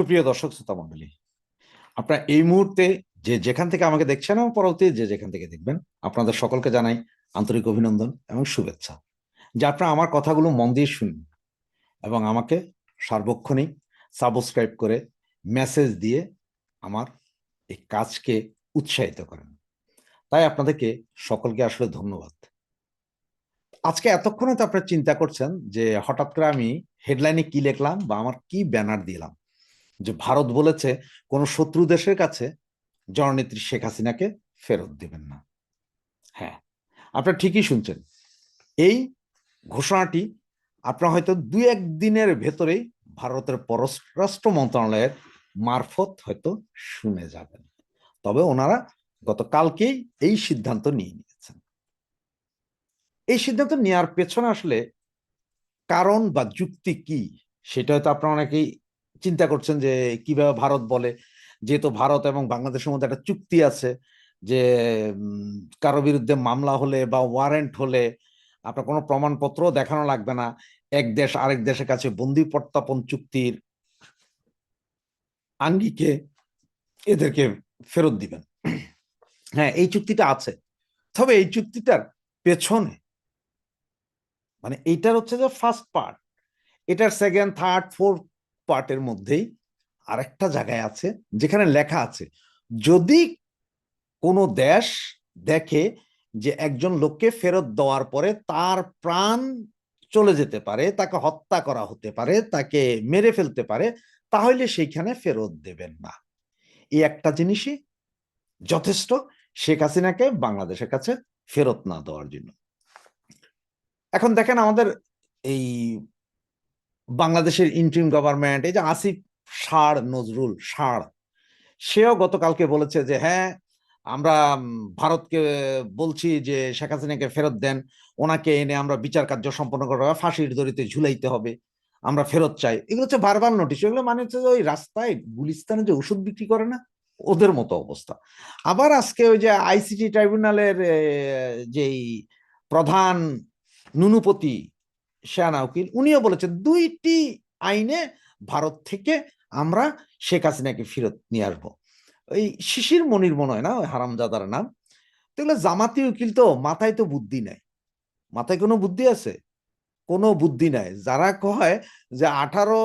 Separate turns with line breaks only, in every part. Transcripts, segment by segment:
সুপ্রিয় দর্শক, শ্রোতা মন্ডলী, আপনারা এই মুহূর্তে যে যেখান থেকে আমাকে দেখছেন এবং পরবর্তী যে যেখান থেকে দেখবেন, আপনাদের সকলকে জানাই আন্তরিক অভিনন্দন এবং শুভেচ্ছা। যে আপনারা আমার কথাগুলো মন দিয়ে শুনুন এবং আমাকে সার্বক্ষণিক সাবস্ক্রাইব করে মেসেজ দিয়ে আমার এই কাজকে উৎসাহিত করেন। তাই আপনাদেরকে সকলকে আসলে ধন্যবাদ। আজকে এতক্ষণে তো আপনারা চিন্তা করছেন যে হঠাৎ করে আমি হেডলাইনে কি লিখলাম বা আমার কি ব্যানার দিলাম। যে ভারত বলেছে, কোন শত্রু দেশের কাছে জননেত্রী শেখ হাসিনাকে ফেরত দিবেন না। হ্যাঁ আপনারা ঠিকই শুনছেন। এই ঘোষণাটি আপনারা হয়তো দুই এক দিনের ভেতরেই ভারতের পররাষ্ট্র মন্ত্রণালয়ের মারফত হয়তো শুনে যাবেন। তবে ওনারা গতকালকেই এই সিদ্ধান্ত নিয়ে নিয়েছেন। এই সিদ্ধান্ত নেওয়ার পেছনে আসলে কারণ বা যুক্তি কি, সেটা হয়তো আপনারা অনেকেই চিন্তা করছেন যে কীভাবে ভারত বলে? যেহেতু ভারত এবং বাংলাদেশের মধ্যে একটা চুক্তি আছে যে কারও বিরুদ্ধে মামলা হলে বা ওয়ারেন্ট হলে আপনার কোনো প্রমাণপত্র দেখানো লাগবে না। এক দেশ আরেক দেশের কাছে বন্দি প্রত্যাপন চুক্তির আঙ্গিকে এদেরকে ফেরত দিবেন। হ্যাঁ এই চুক্তিটা আছে। তবে এই চুক্তিটার পেছনে মানে এইটার হচ্ছে যে ফার্স্ট পার্ট এটার সেকেন্ড থার্ড ফোর্থ পার্টের মধ্যেই আরেকটা জায়গায় আছে, যেখানে লেখা আছে, যদি কোনো দেশ দেখে যে একজন লোককে ফেরত দেওয়ার পরে তার প্রাণ চলে যেতে পারে, তাকে হত্যা করা হতে পারে, তাকে মেরে ফেলতে পারে, তাহলে সেইখানে ফেরত দেবেন না। এই একটা জিনিসই যথেষ্ট, শেখ হাসিনাকে বাংলাদেশের কাছে ফেরত না দেওয়ার জন্য। এখন দেখেন আমাদের এই বাংলাদেশের ইন্ট্রিম গভর্নমেন্ট এই যে আসিফ সার, নজরুল সার, সেও গতকালকে বলেছে যে হ্যাঁ আমরা ভারতকে বলছি যে শেখ হাসিনাকে ফেরত দেন। ওনাকে এনে আমরা বিচার কার্য সম্পন্ন করা ফাঁসির দড়িতে ঝুলাইতে হবে। আমরা ফেরত চাই। এগুলো হচ্ছে বারবার নোটিশ এগুলো মানে হচ্ছে ওই রাস্তায় গুলিস্তানে যে ওষুধ বিক্রি করে না, ওদের মতো অবস্থা। আবার আজকে ওই যে আইসিটি ট্রাইব্যুনালের যেই প্রধান নুনুপতি শেয়ানা উকিল উনিও বলেছেন দুইটি আইনে ভারত থেকে আমরা শেখ হাসিনাকে ফেরত নিয়ে আসব। ওই শিশির মনির মনে হয় না? ওই হারামজাদার নাম। তো জামাতি উকিল তো, মাথায় তো বুদ্ধি নাই। মাথায় কোনো বুদ্ধি আছে? কোনো বুদ্ধি নাই। যারা কয় যে আঠারো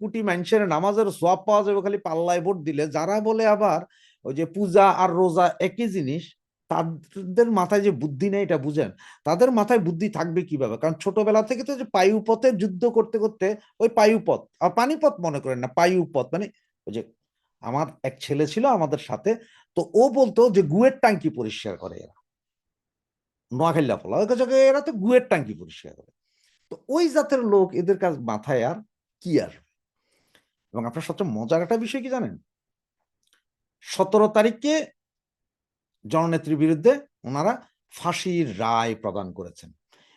কোটি মানুষের নামাজের সোয়াব পাওয়া যাবে, খালি পাল্লায় ভোট দিলে, যারা বলে আবার ওই যে পূজা আর রোজা একই জিনিস তাদের মাথায় যে বুদ্ধি নেই এটা বুঝেন। তাদের মাথায় বুদ্ধি থাকবে কীভাবে? কারণ ছোটবেলা থেকে তো যে পায়ুপথে যুদ্ধ করতে করতে ওই পায়ুপথ, আর পানিপথ মনে করেন না, পায়ুপথ মানে ওই যে আমার এক ছেলে ছিল আমাদের সাথে, তো ও বলতো যে গুয়ের টাঙ্কি পরিষ্কার করে এরা। নোয়াখাল্লা ফলা ওই কাছে এরা তো গুয়ের টাঙ্কি পরিষ্কার করে। তো ওই জাতের লোক এদের কাজ মাথায় আর কি আসবে এবং আপনার সবচেয়ে মজার একটা বিষয় কি জানেন? সতেরো তারিখে জননেত্রীর বিরুদ্ধে ওনারা ফাঁসির রায় প্রদান করেছেন।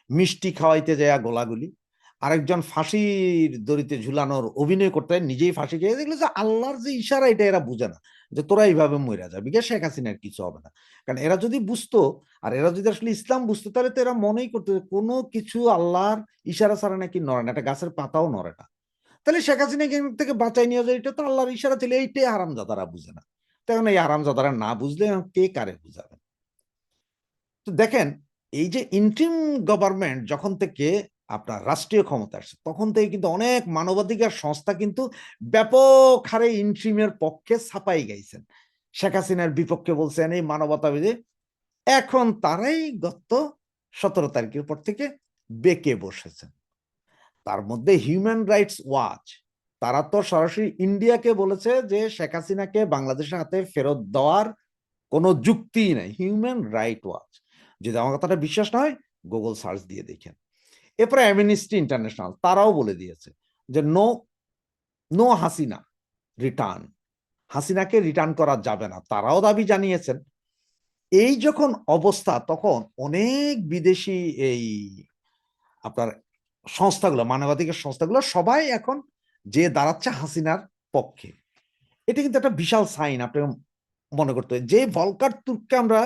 মিষ্টি খাওয়াইতে যায় গোলাগুলি, আরেকজন ফাঁসির দড়িতে ঝুলানোর অভিনয় করতে নিজেই ফাঁসি খেয়ে দেখল যে আল্লাহর যে ইশারা, এটা এরা বুঝে না, যে তোরা এইভাবে মরে যাবি। গে শেখ হাসিনার কিছু হবে না। কারণ এরা যদি বুঝতো, আর এরা যদি আসলে ইসলাম বুঝতো, তাহলে তো এরা মনেই করতো কোনো কিছু আল্লাহর ইশারা ছাড়া নাকি নড়ে না, একটা গাছের পাতাও নড়ে না। তাহলে শেখ হাসিনা থেকে বাঁচাই নিয়ে যায় এটা তো আল্লাহর ইশারা ছিল, এইটাই হারামজাদারা বুঝে না। তখন এই আরামজাদারা না বুঝলে কে কারে বুঝাবেন তো দেখেন, এই যে ইন্ট্রিম গভর্নমেন্ট যখন থেকে আপনার রাষ্ট্রীয় ক্ষমতা আসছে, তখন থেকে কিন্তু অনেক মানবাধিকার সংস্থা কিন্তু ব্যাপক হারে ইন্ট্রিমের পক্ষে ছাপাই গাইছেন। শেখ হাসিনার বিপক্ষে বলছেন এই মানবতাবিদে এখন তারাই গত সতেরো তারিখের পর থেকে বেঁকে বসেছেন। তার মধ্যে হিউম্যান রাইটস ওয়াচ তারা তো সরাসরি ইন্ডিয়াকে বলেছে যে শেখ হাসিনাকে বাংলাদেশের হাতে ফেরত দেওয়ার কোনো যুক্তি নাই। হিউম্যান রাইট ওয়াচ যদি আমার কথাটা বিশ্বাস না হয় গুগল সার্চ দিয়ে দেখেন। এরপরে অ্যামিনিস্ট্রি ইন্টারন্যাশনাল তারাও বলে দিয়েছে যে নো নো হাসিনা রিটার্ন হাসিনাকে রিটার্ন করা যাবে না, তারাও দাবি জানিয়েছেন। এই যখন অবস্থা, তখন অনেক বিদেশি এই আপনার সংস্থাগুলো, মানবাধিকার সংস্থাগুলো সবাই এখন যে দাঁড়াচ্ছে হাসিনার পক্ষে। এটা কিন্তু একটা বিশাল সাইন আপনি মনে করতে যে ভলকার তুর্ককে আমরা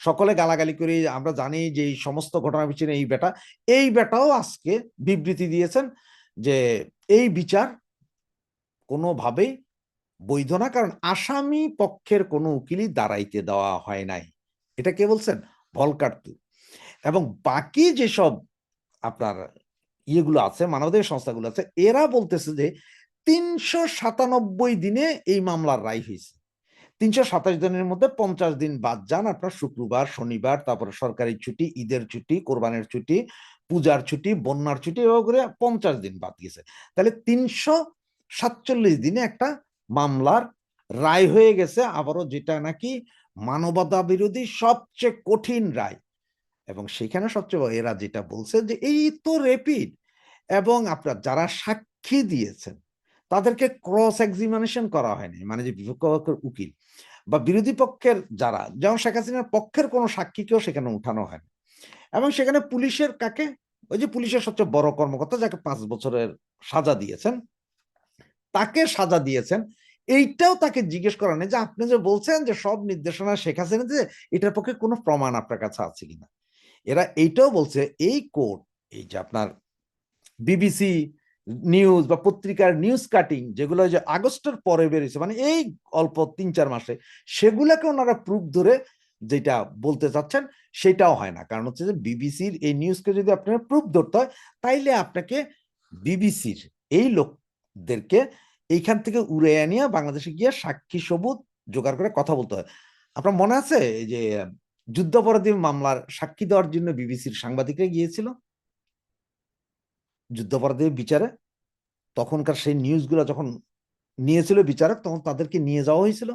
সকলে গালাগালি করি, আমরা জানি যে এই সমস্ত ঘটনার পিছনে এই বেটা এই বেটাও আজকে বিবৃতি দিয়েছেন যে এই বিচার কোনোভাবেই বৈধ না, কারণ আসামি পক্ষের কোনো উকিলই দাঁড়াইতে দেওয়া হয় নাই। এটা কে বলছেন? ভলকার্তু এবং বাকি যেসব আপনার ইয়েগুলো আছে মানবাধিকার সংস্থাগুলো আছে, এরা বলতেছে যে তিনশো সাতানব্বই দিনে এই মামলার রায় হয়েছে। তিনশো সাতাশ দিনের মধ্যে পঞ্চাশ দিন বাদ যান, আপনার শুক্রবার, শনিবার, তারপরে সরকারি ছুটি, ঈদের ছুটি, কোরবানের ছুটি, পূজার ছুটি, বন্যার ছুটি, এভাবে করে পঞ্চাশ দিন বাদ গেছে। তাহলে তিনশো সাতচল্লিশ দিনে একটা মামলার রায় হয়ে গেছে, আবারও যেটা নাকি মানবতা বিরোধী সবচেয়ে কঠিন রায়। এবং সেখানে সবচেয়ে এরা যেটা বলছে যে, এই তো রেপিড এবং আপনার যারা সাক্ষী দিয়েছেন, তাদেরকে ক্রস এক্সামিনেশন করা হয়নি। মানে যে বিপক্ষ পক্ষের উকিল বা বিরোধী পক্ষের যারা, যেমন শেখ হাসিনার পক্ষের কোনো সাক্ষীকেও সেখানে উঠানো হয়নি। এবং সেখানে পুলিশের কাকে? ওই যে পুলিশের সবচেয়ে বড় কর্মকর্তা যাকে পাঁচ বছরের সাজা দিয়েছেন, তাকে সাজা দিয়েছেন। এইটাও তাকে জিজ্ঞেস করা নেই যে, আপনি যে বলছেন যে সব নির্দেশনা শেখ হাসিনা যে, এটার পক্ষে কোনো প্রমাণ আপনার কাছে আছে কিনা? এরা এইটাও বলছে, এই কোর্ট এই যে আপনার বিবিসি নিউজ বা পত্রিকার নিউজ কাটিং যেগুলো যে আগস্টের পরে বেরিয়েছে মানে এই অল্প তিন চার মাসে, সেগুলোকে ওনারা প্রুফ ধরে যেটা বলতে চাচ্ছেন, সেটাও হয় না। কারণ হচ্ছে যে বিবিসির এই নিউজকে যদি আপনার প্রুফ ধরতে হয়, তাইলে আপনাকে বিবিসির এই লোকদেরকে এইখান থেকে উড়ে আনিয়া বাংলাদেশে গিয়ে সাক্ষী সবুত জোগাড় করে কথা বলতে হয়। আপনার মনে আছে যে যুদ্ধাপরাধী মামলার সাক্ষী দেওয়ার জন্য বিবিসির সাংবাদিকরা গিয়েছিল। যুদ্ধাপরাধী বিচারে তখনকার সেই নিউজগুলো যখন নিয়েছিল বিচারক, তখন তাদেরকে নিয়ে যাওয়া হয়েছিল।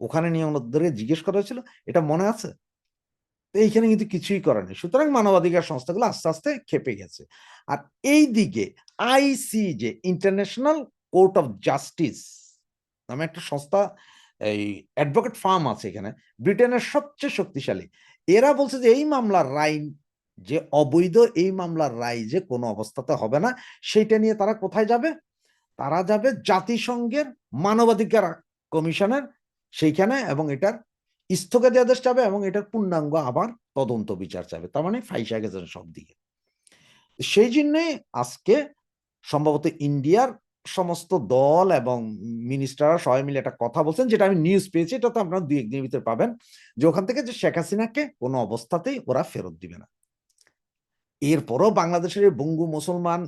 ওখানে নিয়ে ওনাদেরকে জিজ্ঞেস করা হয়েছিল, এটা মনে আছে? তো এইখানে কিন্তু কিছুই করেনি সুতরাং মানবাধিকার সংস্থাগুলো আস্তে আস্তে খেপে গেছে। আর এই দিকে আইসি যে ইন্টারন্যাশনাল কোর্ট অফ জাস্টিস নামে একটা সংস্থা এই অ্যাডভোকেট ফার্ম আছে এখানে, ব্রিটেনের সবচেয়ে শক্তিশালী। এরা বলছে যে, এই মামলার রায় যে অবৈধ, এই মামলার রায় যে কোনো অবস্থাতে হবে না, সেইটা নিয়ে তারা কোথায় যাবে? তারা যাবে জাতিসংঘের মানবাধিকার কমিশনের সেইখানে এবং এটার স্থগিত আদেশ চাবে এবং এটার পূর্ণাঙ্গ আবার তদন্ত বিচার চাবে। তার মানে ফাইসা গেছেন সব দিকে সেই জন্যই আজকে সম্ভবত ইন্ডিয়ার সমস্ত দল এবং মিনিস্টাররা সবাই মিলে একটা কথা বলছেন, যেটা আমি নিউজ পেয়েছি এটা তো আপনারা দুই একদিনের ভিতরে পাবেন, যে ওখান থেকে যে শেখ হাসিনাকে কোনো অবস্থাতেই ওরা ফেরত দিবে না। এরপরও বাংলাদেশের বঙ্গু মুসলমান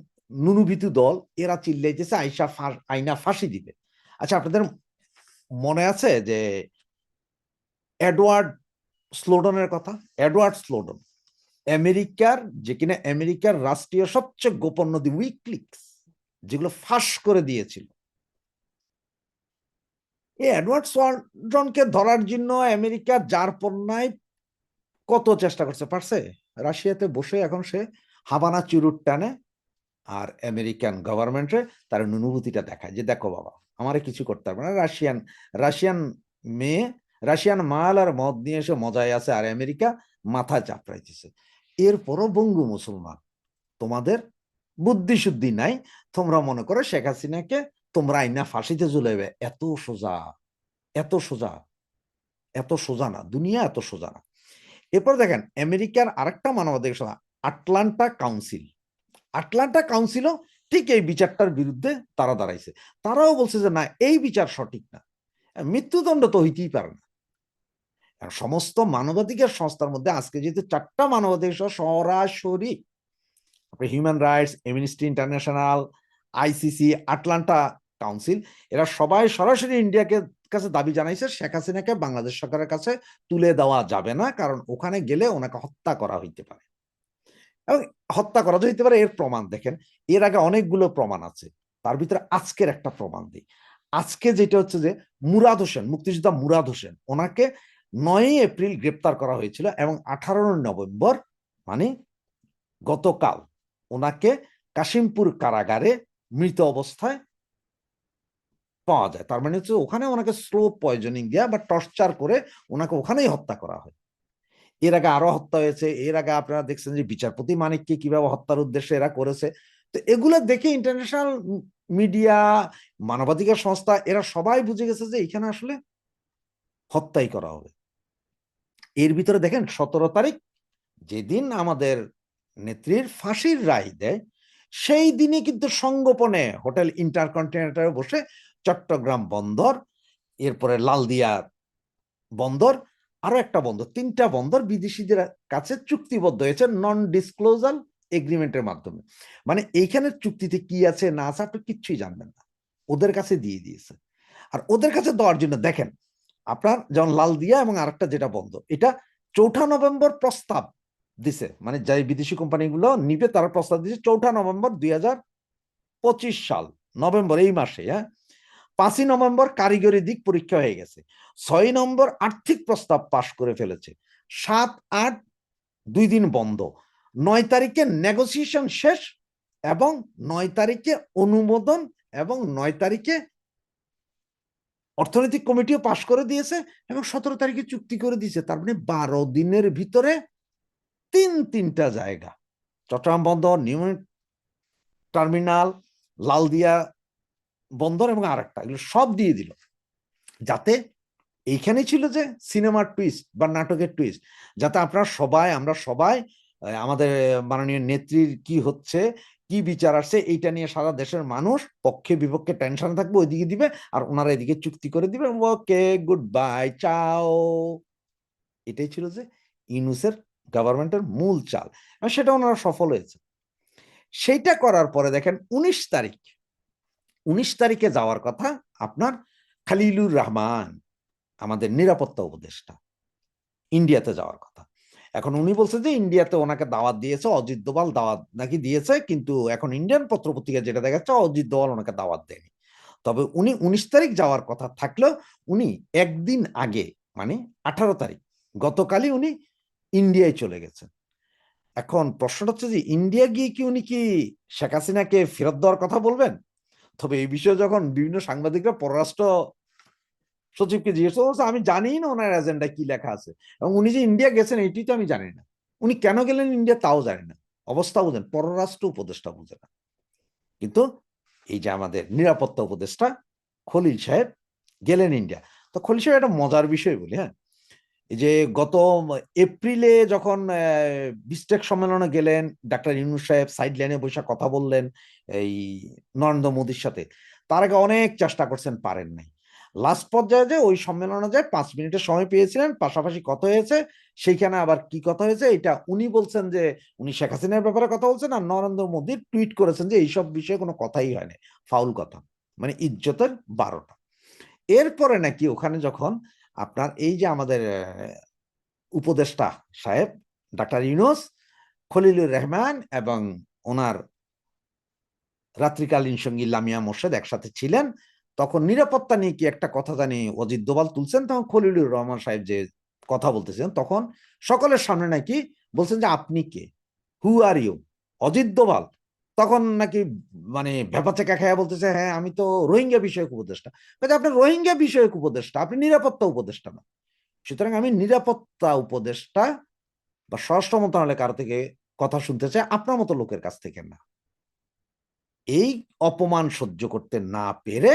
নুনুভিতু দল, এরা চিল্লাইতেছে, আইসা আইনা ফাঁসি দিবে। আচ্ছা আপনাদের মনে আছে যে এডওয়ার্ড স্লোডনের কথা? এডওয়ার্ড স্লোডন, আমেরিকার, যে কিনা আমেরিকার রাষ্ট্রীয় সবচেয়ে গোপন নদী উইকলিক্স। যেগুলো ফাঁস করে দিয়েছিল। এই এডওয়ার্ড স্লোডনকে ধরার জন্য আমেরিকা যার পণ্যায় কত চেষ্টা করছে পারছে? রাশিয়াতে বসে এখন সে হাবানা চুরুট টানে আর আমেরিকান গভর্নমেন্টে তার অনুভূতিটা দেখায় যে দেখো বাবা, আমারে কিছু করতে পারবে না। রাশিয়ান রাশিয়ান মেয়ে, রাশিয়ান মাল আর মদ নিয়ে এসে মজায় আছে আর আমেরিকা মাথা চাপড়াইতেছে। এরপরও বঙ্গু মুসলমান, তোমাদের বুদ্ধি শুদ্ধি নাই। তোমরা মনে করো শেখ হাসিনাকে তোমরা আইনা ফাঁসিতে ঝুলাইবে। এত সোজা এত সোজা এত সোজা না, দুনিয়া এত সোজা না। এরপর দেখেন, আমেরিকার আরেকটা মানবাধিকার সভা আটলান্টা কাউন্সিল। আটলান্টা কাউন্সিলও ঠিক এই বিচারটার বিরুদ্ধে তারা দাঁড়াইছে। তারাও বলছে যে, না, এই বিচার সঠিক না। মৃত্যুদণ্ড তো হইতেই পারে না। সমস্ত মানবাধিকার সংস্থার মধ্যে আজকে যেহেতু চারটা মানবাধিকার সরাসরি human rights amnesty international ICC Atlantic council এরা সবাই সরাসরি ইন্ডিয়াকে কাছে দাবি জানাইছে, শেখ হাসিনাকে বাংলাদেশ সরকারের কাছে তুলে দেওয়া যাবে না, কারণ ওখানে গেলে ওনাকে হত্যা করা হইতে পারে। এবং হত্যা করা হইতে পারে, এর প্রমাণ দেখেন, এর আগে অনেকগুলো প্রমাণ আছে, তার ভিতরে আজকের একটা প্রমাণ দিই। আজকে যেটা হচ্ছে যে, মুরাদ হোসেন, মুক্তিযোদ্ধা মুরাদ হোসেন, ওনাকে নয়ই এপ্রিল গ্রেপ্তার করা হয়েছিল এবং আঠারো নভেম্বর মানে গতকাল ওনাকে কাশিমপুর কারাগারে মৃত অবস্থায় পাওয়া যায়। তার মানে হচ্ছে ওখানে ওনাকে স্লো পয়জনিং দেওয়া বা টর্চার করে ওনাকে ওখানেই হত্যা করা হয়। এর আগে আরও হত্যা হয়েছে, এর আগে আপনারা দেখছেন যে বিচারপতি মানিককে কীভাবে হত্যার উদ্দেশ্যে এরা করেছে। তো এগুলো দেখে ইন্টারন্যাশনাল মিডিয়া মানবাধিকার সংস্থা, এরা সবাই বুঝে গেছে যে এখানে আসলে হত্যাই করা হবে। এর ভিতরে দেখেন, সতেরো তারিখ যেদিন আমাদের নেত্রীর ফাঁসির রায় দেয়, সেই দিনে কিন্তু সংগোপনে হোটেল ইন্টারকন্টিনেন্টারে বসে চট্টগ্রাম বন্দর, এরপরে লালদিয়া বন্দর, আরও একটা বন্দর, তিনটা বন্দর বিদেশিদের কাছে চুক্তিবদ্ধ হয়েছে নন ডিসক্লোজাল এগ্রিমেন্টের মাধ্যমে। মানে এইখানে চুক্তিতে কি আছে, না আছে, আপনি কিচ্ছুই জানবেন না। ওদের কাছে দিয়ে দিয়েছে। আর ওদের কাছে দেওয়ার জন্য দেখেন, আপনার যেমন লালদিয়া এবং আরেকটা যেটা বন্ধ এটা চৌঠা নভেম্বর প্রস্তাব দিছে। মানে যাই বিদেশি কোম্পানিগুলো নিবে, তারা প্রস্তাব দিছে চৌঠা নভেম্বর দুই হাজার পঁচিশ সাল, নভেম্বর এই মাসে হ্যাঁ? পাঁচই নভেম্বর কারিগরি দিক পরীক্ষা হয়ে গেছে। ছয় নম্বর আর্থিক প্রস্তাব পাশ করে ফেলেছে। সাত আট দুই দিন বন্ধ। নয় তারিখে নেগোসিয়েশন শেষ এবং নয় তারিখে অনুমোদন এবং নয় তারিখে অর্থনৈতিক কমিটিও পাশ করে দিয়েছে এবং সতেরো তারিখে চুক্তি করে দিয়েছে। তার মানে বারো দিনের ভিতরে তিন, তিনটা জায়গা। চট্টগ্রাম বন্দর, নিউ টার্মিনাল, লালদিয়া বন্দর এবং আরেকটা, এগুলো সব দিয়ে দিল। যাতে এইখানে ছিল যে সিনেমার টুইস্ট বা নাটকের টুইস্ট যাতে আপনারা সবাই, আমরা সবাই আমাদের মাননীয় নেত্রীর কি হচ্ছে, কি বিচার আসছে, এইটা নিয়ে সারা দেশের মানুষ পক্ষে বিপক্ষে টেনশন থাকবে, ওইদিকে দিবে আর ওনারা এদিকে চুক্তি করে দিবে। ওকে গুড বাই চাও। এটাই ছিল যে ইনুসের গভর্নমেন্টের মূল চাল। সেটা ওনারা সফল হয়েছে। সেইটা করার পরে দেখেন, উনিশ তারিখ, উনিশ তারিখে যাওয়ার কথা আপনার খালিলুর রহমান, আমাদের নিরাপত্তা উপদেষ্টা, ইন্ডিয়াতে যাওয়ার কথা। এখন উনি বলছে যে, ইন্ডিয়াতে ওনাকে দাওয়াত দিয়েছে, অজিত দোবাল দাওয়াত নাকি দিয়েছে, কিন্তু এখন ইন্ডিয়ান পত্রপত্রিকা যেটা দেখাচ্ছে, অজিত দোবাল ওনাকে দাওয়াত দেয়নি। তবে উনি উনিশ তারিখ যাওয়ার কথা থাকলেও উনি একদিন আগে মানে আঠারো তারিখ, গতকালই উনি ইন্ডিয়ায় চলে গেছেন। এখন প্রশ্নটা হচ্ছে যে, ইন্ডিয়া গিয়ে কি উনি কি শেখ হাসিনাকে ফেরত দেওয়ার কথা বলবেন? তবে এই বিষয়ে যখন বিভিন্ন সাংবাদিকরা পররাষ্ট্র সচিবকে জিজ্ঞেস করছে, আমি জানি না ওনার এজেন্ডা কি লেখা আছে। এবং উনি যে ইন্ডিয়া গেছেন এটি তো আমি জানি না। উনি কেন গেলেন ইন্ডিয়া তাও জানি না। অবস্থা বুঝেন, পররাষ্ট্র উপদেষ্টা বুঝে না। কিন্তু এই যে আমাদের নিরাপত্তা উপদেষ্টা খলিল সাহেব গেলেন ইন্ডিয়া। তো খলিল সাহেব একটা মজার বিষয় বলি হ্যাঁ? যে গত এপ্রিলে যখন বিস্টেক সম্মেলনে গেলেন, ডাক্তার ইউনুস সাহেব সাইড লাইনে বসে কথা বললেন এই নরেন্দ্র মোদীর সাথে, তার আগে অনেক চেষ্টা করছেন, পারেন নাই। লাস্ট পর্যায়ে যে ওই সম্মেলনে যায় পাঁচ মিনিটের সময় পেয়েছিলেন, পাশাপাশি কথা হয়েছে, সেইখানে আবার কি কথা হয়েছে, এটা উনি বলছেন যে, উনি শেখ হাসিনার ব্যাপারে কথা বলছেন আর নরেন্দ্র মোদী টুইট করেছেন যে, এইসব বিষয়ে কোনো কথাই হয় না ফাউল কথা মানে ইজ্জতের বারোটা। এরপরে নাকি ওখানে যখন আপনার এই যে আমাদের উপদেষ্টা সাহেব, ডাক্তার ইউনুস, খলিলুর রহমান এবং ওনার রাত্রিকালীন সঙ্গী লামিয়া মোর্শেদ একসাথে ছিলেন, তখন নিরাপত্তা নিয়ে কি একটা কথা জানি অজিত দোবাল তুলছেন? তখন খলিলুর রহমান সাহেব যে কথা বলতেছেন তখন সকলের সামনে নাকি বলছেন যে, আপনি কে? হু আর ইউ অজিত দোবাল তখন নাকি মানে ভেপাচেকা খায়া বলতেছে হ্যাঁ আমি তো রোহিঙ্গা বিষয়ক উপদেষ্টা। আপনি রোহিঙ্গা বিষয়ক উপদেষ্টা, আপনি নিরাপত্তা উপদেষ্টা না। সুতরাং আমি নিরাপত্তা উপদেষ্টা বা স্বরাষ্ট্র মন্ত্রণালয় কারও থেকে কথা শুনতে চাই, আপনার মতো লোকের কাছ থেকে না। এই অপমান সহ্য করতে না পেরে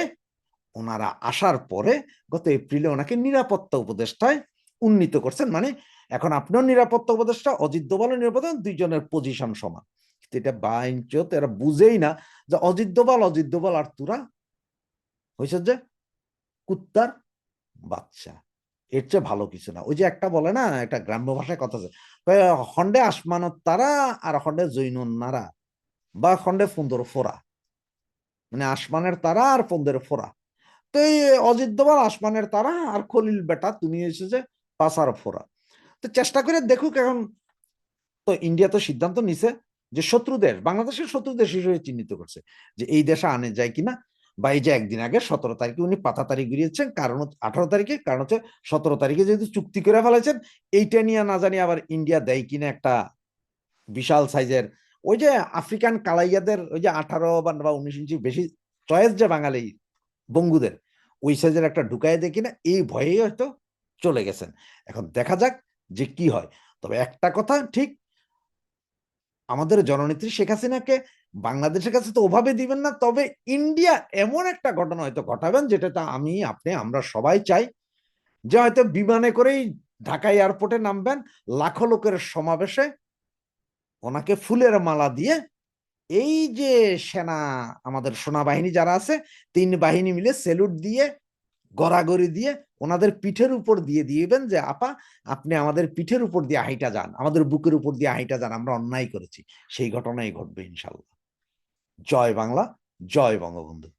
ওনারা আসার পরে গত এপ্রিলে ওনাকে নিরাপত্তা উপদেষ্টায় উন্নীত করছেন। মানে এখন আপনিও নিরাপত্তা উপদেষ্টা, অজিত দোবালও নিরাপত্তা, দুইজনের পজিশন সমান। এটা বাইঞ্চত এরা বুঝেই না যে অজিত দোবাল অজিত দোবাল আর তুরা? হয়েছে যে কুত্তার বাচ্চা। এর চেয়ে ভালো কিছু না। ওই যে একটা বলে না, একটা গ্রাম্য ভাষায় কথা আছে খন্ডে আসমানত তারা আর খন্ডে জৈনুন নারা বা খন্ডে ফুন্দর ফোরা মানে আসমানের তারা আর ফন্দের ফোরা। তো এই অজিত দোবাল আসমানের তারা আর খলিল বেটা, তুমি এসে যে পাসার ফোরা। তো চেষ্টা করে দেখুক এখন। তো ইন্ডিয়া তো সিদ্ধান্ত নিছে যে শত্রু দেশ, বাংলাদেশের শত্রু দেশ হিসেবে চিহ্নিত করছে যে এই দেশে আনে যায় কিনা বা এই যে একদিন আগে সতেরো তারিখে উনি পাতা তারিখ গিয়েছেন কারণ আঠারো তারিখে, কারণ হচ্ছে সতেরো তারিখে যেহেতু চুক্তি করে ফেলেছেন, এইটা নিয়ে না জানি আবার ইন্ডিয়া দেয় কিনা একটা বিশাল সাইজের, ওই যে আফ্রিকান কালাইয়াদের ওই যে আঠারো বা উনিশ ইঞ্চি বেশি চয়েস যে বাঙালি বঙ্গুদের, ওই সাইজের একটা ঢুকায় দেয় কিনা, এই ভয়েই হয়তো চলে গেছেন। এখন দেখা যাক যে কি হয়। তবে একটা কথা ঠিক আমাদের জননেত্রী শেখ হাসিনাকে বাংলাদেশের কাছে তো ওভাবে দিবেন না, তবে ইন্ডিয়া এমন একটা ঘটনা হয়তো ঘটাবেন যেটা তা আমি, আপনি, আমরা সবাই চাই যে হয়তো বিমানে করেই ঢাকা এয়ারপোর্টে নামবেন, লাখো লোকের সমাবেশে ওনাকে ফুলের মালা দিয়ে এই যে সেনা, আমাদের সেনাবাহিনী যারা আছে, তিন বাহিনী মিলে সেলুট দিয়ে গড়াগড়ি দিয়ে ওনাদের পিঠের উপর দিয়ে দিবেন যে, আপা, আপনি আমাদের পিঠের উপর দিয়ে হাইটা যান, আমাদের বুকের উপর দিয়ে হাইটা যান, আমরা অন্যায় করেছি। সেই ঘটনাই ঘটবে ইনশাল্লাহ। জয় বাংলা, জয় বঙ্গবন্ধু।